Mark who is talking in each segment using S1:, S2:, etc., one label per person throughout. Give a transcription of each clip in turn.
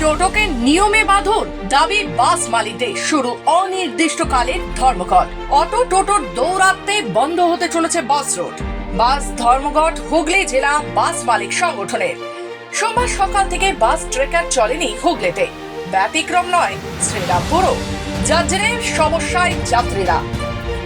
S1: টোটোকে নিয়মে বাঁধুন। দাবি বাস মালিকদের। শুরু অনির্দিষ্টকালের ধর্মঘট। অটো টোটোর দৌরাত্মে বন্ধ হতে চলেছে বাস রোড। বাস, ধর্মঘট, হুগলি জেলা বাস মালিক সংগঠনের। সোমবার সকাল থেকে বাস ট্রেকার চলেনি হুগলিতে। ব্যতিক্রম নয় শ্রীরামপুরও। যার জেরে সমস্যায় যাত্রীরা।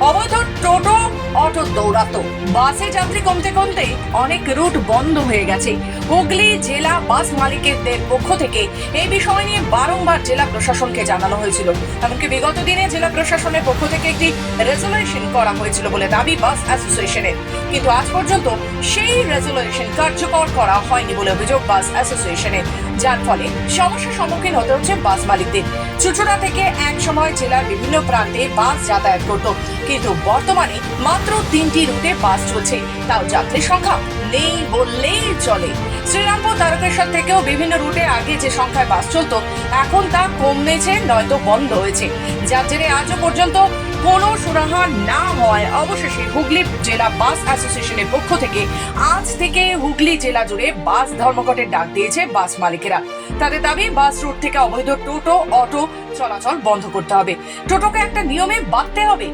S1: অবৈধ টোটো অটো দৌড়াতো বাসে যাত্রী কমতে কমতে অনেক রুট বন্ধ হয়ে গেছে। হুগলি জেলা বাস মালিকদের পক্ষ থেকে এই বিষয় নিয়ে বারংবার জেলা প্রশাসনকে জানানো হয়েছিল। এমনকি বিগত দিনে জেলা প্রশাসনের পক্ষ থেকে একটি রেজলিউশন করা হয়েছিল বলে দাবি বাস অ্যাসোসিয়েশনের কিন্তু আজ পর্যন্ত সেই রেজলিউশন কার্যকর করা হয়নি বলে অভিযোগ বাস অ্যাসোসিয়েশনের যার ফলে সমস্যার সম্মুখীন হতে হচ্ছে বাস মালিকদের। চুচুড়া থেকে এক সময় জেলার বিভিন্ন প্রান্তে বাস যাতায়াত করত। কিন্তু বর্তমানে মাত্র তিনটি রুটে বাস চলছে। তাও যাত্রীর সংখ্যা নেই বললেই চলে। শ্রীরামপুর তারকেশ্বর থেকেও বিভিন্ন রুটে আগে যে সংখ্যায় বাস চলতো, এখন তা কমেছে, নয়তো বন্ধ হয়েছে। যার জেরে আজও পর্যন্ত কোনো সুরাহা না হওয়ায় অবশেষে হুগলি জেলা বাস অ্যাসোসিয়েশনের পক্ষ থেকে আজ থেকে হুগলি জেলা জুড়ে বাস ধর্মঘটের ডাক দিয়েছে বাস মালিকেরা। তাদের দাবি, বাস রুট থেকে অবৈধ টোটো, অটো চলাচল বন্ধ করতে হবে। টোটোকে একটা নিয়মে বাঁধতে হবে।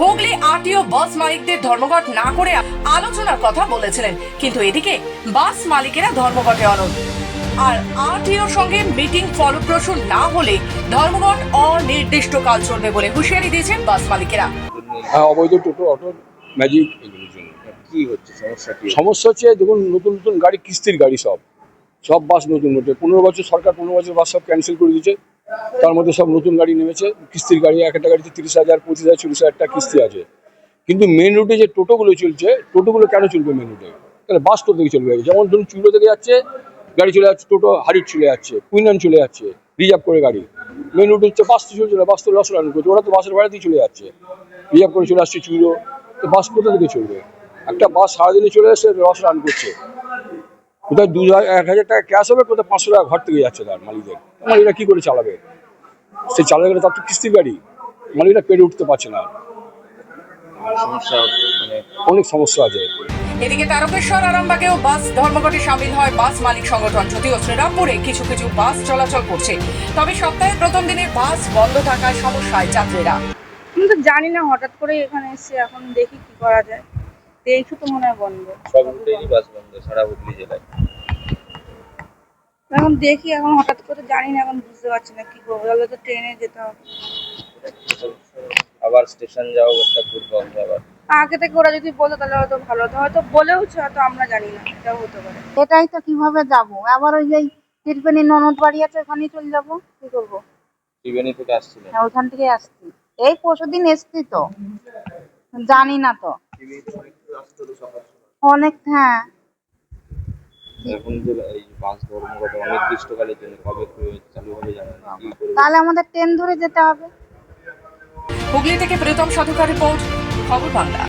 S1: হুগলি আরটিও বাস মালিকদের ধর্মঘট না করে আলোচনার কথা বলেছিলেন। কিন্তু এদিকে বাস মালিকেরা ধর্মঘটে অনড়। আর আরটিওর সঙ্গে মিটিং ফলপ্রসূ না হলে ধর্মঘট অনির্দিষ্টকাল চলবে বলে হুঁশিয়ারি দিয়েছেন বাস মালিকেরা।
S2: হ্যাঁ অবৈধ টোটো অটো ম্যাজিক এগুলোর জন্য।
S3: কি হচ্ছে সমস্যা কি?
S2: সমস্যা হচ্ছে দেখুন নতুন নতুন গাড়ি কিস্তির গাড়ি সব। সব বাস নতুন নতুন। পনেরো বছর সরকার পনেরো বছর বাস সব ক্যান্সেল করে দিয়েছে। তার মধ্যে সব নতুন গাড়ি নেমেছে, কিস্তির গাড়ি, এক একটা গাড়িতে তিরিশ হাজার, পঁচিশ হাজার, চল্লিশ হাজার টাকা কিস্তি আছে। কিন্তু মেন রুটে যে টোটোগুলো চলছে, টোটোগুলো কেন চলবে মেন রুটে তাহলে বাস তো থেকে চলবে। যেমন ধরুন চুলো থেকে যাচ্ছে, গাড়ি চলে যাচ্ছে, টোটো হারিট চলে যাচ্ছে কুইনান চলে যাচ্ছে রিজার্ভ করে গাড়ি। মেন রুট হচ্ছে বাস তো চলছে না বাস তো লস রান করছে, ওরা তো বাসের ভাড়াতেই চলে যাচ্ছে। রিজার্ভ করে চলে আসছে চুলো, তো বাস কোথা থেকে চলবে? একটা বাস সারাদিনে চলে আসছে লস রান করছে। কোথায় দু হাজার এক হাজার টাকা ক্যাশ হবে কোথায় পাঁচশো টাকা ঘর থেকে যাচ্ছে তার মালিকদের। মালিকরা কি করে চালাবে? সে চালাবে গেলে তার তো কিস্তির গাড়ি মালিকরা পেরে উঠতে পারছে না।
S3: মানে
S2: অনেক সমস্যা আছে।
S1: এদিকে তারকেশ্বর আরামবাগেও বাস ধর্মঘটে সামিল হয় বাস মালিক সংগঠন। যদিও শ্রীরামপুরে কিছু কিছু বাস চলাচল করছে তবে সপ্তাহের প্রথম দিনে বাস বন্ধ থাকায় সমস্যায় যাত্রীরা।
S4: আমি তো জানি না হঠাৎ করে এখানে এসে এখন দেখি কি করা যায়। দেখি তো মনে হয় বন্ধ
S3: সব রুটেরই বাস বন্ধ সারা হুগলি জেলায়।
S4: এখন দেখি এখন হঠাৎ করে জানি না এখন বুঝতে পারছি না কি করব। তাহলে তো ট্রেনে যেতে হবে।
S3: আবার স্টেশন যাও একটা ভুল বন্ধ আবার।
S4: আগে থেকে ওরা যদি বলতো তাহলে হয়তো ভালো হতো। হয়তো বলেওছে হয়তো আমরা জানি না এটাও হতে পারে।
S5: এটাই তো কীভাবে যাব? আবার ওই যে তিরপেনি ননদ বাড়ি আছে ওখানেই চলে যাব? কি করব?
S3: ত্রিবেণী থেকে
S5: হ্যাঁ ওখান থেকে আসছি। এই পরশুদিন এসছি তো। জানি না তো। অনেক হ্যাঁ।
S3: এখন যে এই বাস অনির্দিষ্টকালের জন্য কবে চালু হবে জানেন
S5: তাহলে আমাদের ট্রেন ধরে যেতে হবে।
S1: হুগলি থেকে প্রীতম সাধুকার রিপোর্ট খবর বাংলা।